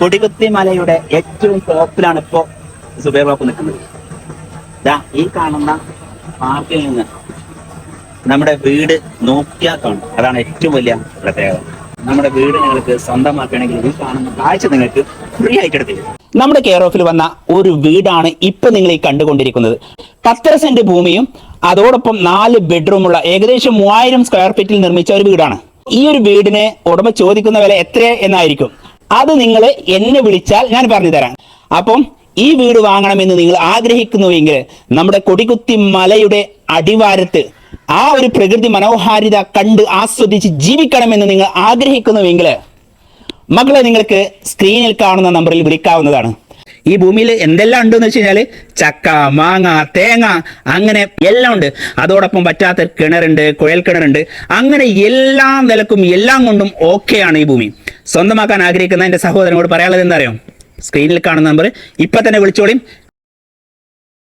കൊടികുത്തി മലയുടെ ഏറ്റവും ടോപ്പിലാണ് ഇപ്പോ സുബൈർ ബാപ്പു നിൽക്കുന്നത്. ദാ ഈ കാണുന്ന പാർക്കിൽ നിന്ന് നമ്മുടെ വീട് നോക്കിയാൽ കാണും. അതാണ് ഏറ്റവും വലിയ പ്രത്യേകത. നമ്മുടെ വീട് നിങ്ങൾക്ക് സ്വന്തമാക്കണമെങ്കിൽ ഈ കാണുന്ന കാഴ്ച നിങ്ങൾക്ക് ഫ്രീ ആയിട്ട് എടുത്തില്ല നമ്മുടെ കെയർ ഓഫിൽ വന്ന ഒരു വീടാണ് ഇപ്പൊ നിങ്ങൾ ഈ കണ്ടുകൊണ്ടിരിക്കുന്നത്. പത്തര സെന്റ് ഭൂമിയും അതോടൊപ്പം നാല് ബെഡ്റൂമുള്ള ഏകദേശം മൂവായിരം സ്ക്വയർ ഫീറ്റിൽ നിർമ്മിച്ച ഒരു വീടാണ്. ഈ ഒരു വീടിനെ ഉടമ ചോദിക്കുന്ന വില എത്ര എന്നായിരിക്കും. അത് നിങ്ങൾ എന്നെ വിളിച്ചാൽ ഞാൻ പറഞ്ഞു തരാം. അപ്പം ഈ വീട് വാങ്ങണമെന്ന് നിങ്ങൾ ആഗ്രഹിക്കുന്നുവെങ്കിൽ നമ്മുടെ കൊടികുത്തി മലയുടെ അടിവാരത്ത് ആ ഒരു പ്രകൃതി മനോഹാരിത കണ്ട് ആസ്വദിച്ച് ജീവിക്കണമെന്ന് നിങ്ങൾ ആഗ്രഹിക്കുന്നുവെങ്കിൽ മകളെ നിങ്ങൾക്ക് സ്ക്രീനിൽ കാണുന്ന നമ്പറിൽ വിളിക്കാവുന്നതാണ്. ഈ ഭൂമിയിൽ എന്തെല്ലാം ഉണ്ടെന്ന് വെച്ച് കഴിഞ്ഞാൽ ചക്ക മാങ്ങ തേങ്ങ അങ്ങനെ എല്ലാം ഉണ്ട്. അതോടൊപ്പം പറ്റാത്ത കിണറുണ്ട് കുഴൽ കിണറുണ്ട്. അങ്ങനെ എല്ലാ നിലക്കും എല്ലാം കൊണ്ടും ഓക്കെയാണ് ഈ ഭൂമി. സ്വന്തമാക്കാൻ ആഗ്രഹിക്കുന്ന എന്റെ സഹോദരനോട് പറയാനുള്ളത് എന്താ അറിയാം? സ്ക്രീനിൽ കാണുന്ന നമ്പർ ഇപ്പം തന്നെ വിളിച്ചോളിയും